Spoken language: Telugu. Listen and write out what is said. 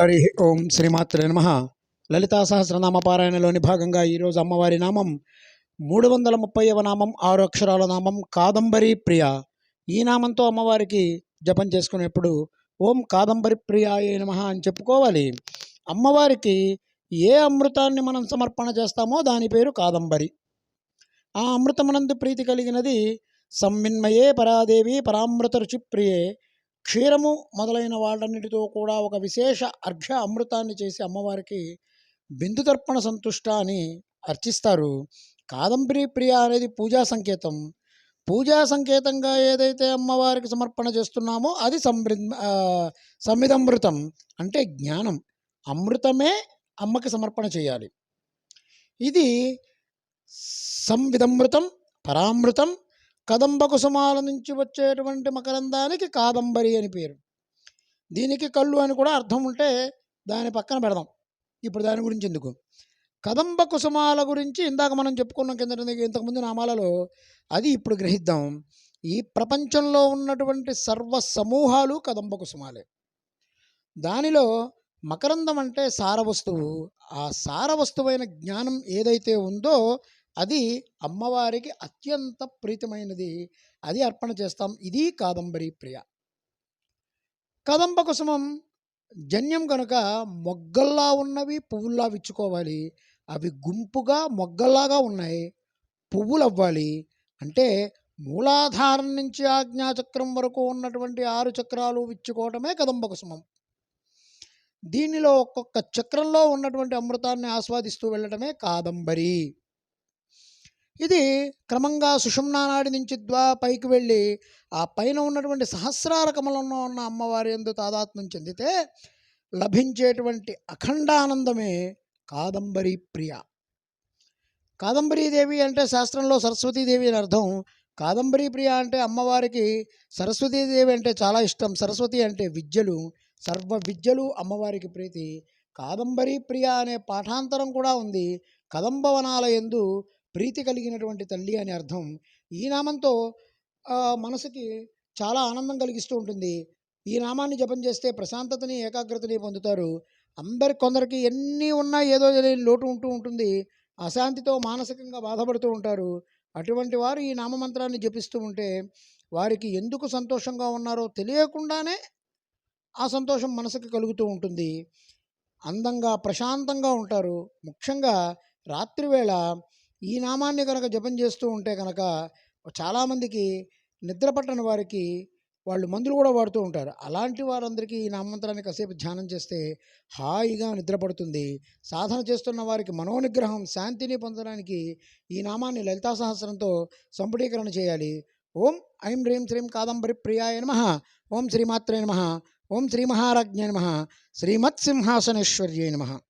హరి ఓం శ్రీమాత్రే నమ. లలితా సహస్రనామ పారాయణలోని భాగంగా ఈరోజు అమ్మవారి నామం మూడు వందల ముప్పైవ నామం ఆరు అక్షరాల నామం కాదంబరి ప్రియ. ఈ నామంతో అమ్మవారికి జపం చేసుకునేప్పుడు ఓం కాదంబరి ప్రియాయ నమ అని చెప్పుకోవాలి. అమ్మవారికి ఏ అమృతాన్ని మనం సమర్పణ చేస్తామో దాని పేరు కాదంబరి. ఆ అమృతమునందు ప్రీతి కలిగినది సమ్మిన్మయే పరాదేవి పరామృత రుచి ప్రియే క్షీరము మొదలైన వాళ్ళన్నిటితో కూడా ఒక విశేష అర్ఘ్య అమృతాన్ని చేసి అమ్మవారికి బిందు తర్పణ సంతుష్ట అని అర్చిస్తారు. కాదంబరి ప్రియ అనేది పూజా సంకేతం. పూజా సంకేతంగా ఏదైతే అమ్మవారికి సమర్పణ చేస్తున్నామో అది సమృ ఆ, అంటే జ్ఞానం. అమృతమే అమ్మకి సమర్పణ చేయాలి. ఇది సంవిదమృతం పరామృతం కదంబ కుసుమాల నుంచి వచ్చేటువంటి మకరందానికి కాదంబరి అని పేరు. దీనికి కళ్ళు అని కూడా అర్థం ఉంటే దాని పక్కన పెడదాం. ఇప్పుడు దాని గురించి ఎందుకు? కదంబ కుసుమాల గురించి ఇందాక మనం చెప్పుకున్నాం కింద ఇంతకుముందు నామాలలో అది ఇప్పుడు గ్రహిద్దాం. ఈ ప్రపంచంలో ఉన్నటువంటి సర్వ సమూహాలు కదంబ కుసుమాలే దానిలో మకరందం అంటే సార వస్తువు. ఆ సార వస్తువైన జ్ఞానం ఏదైతే ఉందో అది అమ్మవారికి అత్యంత ప్రీతమైనది. అది అర్పణ చేస్తాం. ఇది కాదంబరి ప్రియ. కదంబ కుసుమం జన్యం కనుక మొగ్గల్లా ఉన్నవి పువ్వుల్లా విచ్చుకోవాలి. అవి గుంపుగా మొగ్గల్లాగా ఉన్నాయి. పువ్వులు అవ్వాలి అంటే మూలాధారం నుంచి ఆజ్ఞాచక్రం వరకు ఉన్నటువంటి ఆరు చక్రాలు విచ్చుకోవటమే కదంబ కుసుమం. దీనిలో ఒక్కొక్క చక్రంలో ఉన్నటువంటి అమృతాన్ని ఆస్వాదిస్తూ వెళ్ళటమే కాదంబరి. ఇది క్రమంగా సుషుమ్నా నాడి నుంచి ద్వా పైకి వెళ్ళి ఆ పైన ఉన్నటువంటి సహస్రార కమలంలో ఉన్న అమ్మవారి ఎందు తాదాత్మ్యం చెందితే లభించేటువంటి అఖండానందమే కాదంబరి ప్రియ. కాదంబరీదేవి అంటే శాస్త్రంలో సరస్వతీదేవి అని అర్థం. కాదంబరి ప్రియ అంటే అమ్మవారికి సరస్వతీదేవి అంటే చాలా ఇష్టం. సరస్వతి అంటే విద్యలు సర్వ విద్యలు అమ్మవారికి ప్రీతి. కాదంబరి ప్రియ అనే పాఠాంతరం కూడా ఉంది. కదంబవనాల ఎందు ప్రీతి కలిగినటువంటి తల్లి అని అర్థం. ఈ నామంతో మనసుకి చాలా ఆనందం కలిగిస్తూ ఉంటుంది. ఈ నామాన్ని జపం చేస్తే ప్రశాంతతని ఏకాగ్రతని పొందుతారు. అందరి కొందరికి ఎన్ని ఉన్నా ఏదో తెలియని లోటు ఉంటూ ఉంటుంది. అశాంతితో మానసికంగా బాధపడుతూ ఉంటారు. అటువంటి వారు ఈ నామమంత్రాన్ని జపిస్తూ ఉంటే వారికి ఎందుకు సంతోషంగా ఉన్నారో తెలియకుండానే ఆ సంతోషం మనసుకు కలుగుతూ ఉంటుంది. అందంగా ప్రశాంతంగా ఉంటారు. ముఖ్యంగా రాత్రివేళ ఈ నామాన్ని కనుక జపం చేస్తూ ఉంటే కనుక చాలామందికి నిద్ర పట్టని వారికి వాళ్ళు మందులు కూడా వాడుతూ ఉంటారు. అలాంటి వారందరికీ ఈ నామంత్రాన్ని కాసేపు ధ్యానం చేస్తే హాయిగా నిద్రపడుతుంది సాధన చేస్తున్న వారికి మనోనిగ్రహం శాంతిని పొందడానికి ఈ నామాన్ని లలితా సహస్రంతో సంపుటీకరణ చేయాలి. ఓం ఐం హ్రీం శ్రీం కాదంబరి ప్రియాయ నమ. ఓం శ్రీమాత్రే నమ. ఓం శ్రీ మహారాజ్ఞ నమ. శ్రీమత్సింహాసనేశ్వర్యే నమ.